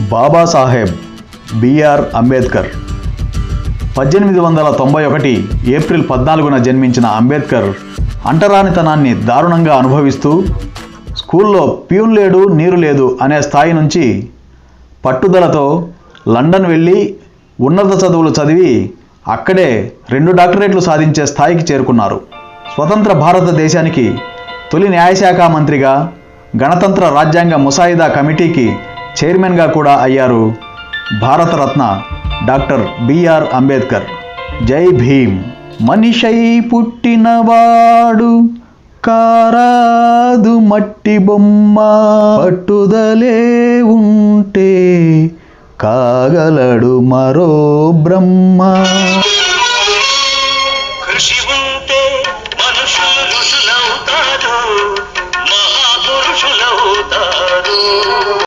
Babasaheb BR Ambedkar. పద్దెనిమిది వందల తొంభై ఒకటి ఏప్రిల్ పద్నాలుగున జన్మించిన అంబేద్కర్ అంటరానితనాన్ని దారుణంగా అనుభవిస్తూ స్కూల్లో ప్యూన్ లేడు నీరు లేదు అనే స్థాయి నుంచి పట్టుదలతో లండన్ వెళ్ళి ఉన్నత చదువులు చదివి అక్కడే రెండు డాక్టరేట్లు సాధించే స్థాయికి చేరుకున్నారు. స్వతంత్ర భారతదేశానికి తొలి న్యాయశాఖ మంత్రిగా గణతంత్ర రాజ్యాంగ ముసాయిదా కమిటీకి చైర్మన్గా కూడా అయ్యారు భారతరత్న డాక్టర్ బిఆర్ అంబేద్కర్. జై భీం మనిషై పుట్టినవాడు కారాదు మట్టి బొమ్మ పట్టుదలే ఉంటే కాగలడు మరో బ్రహ్మ. కృషి ఉంటే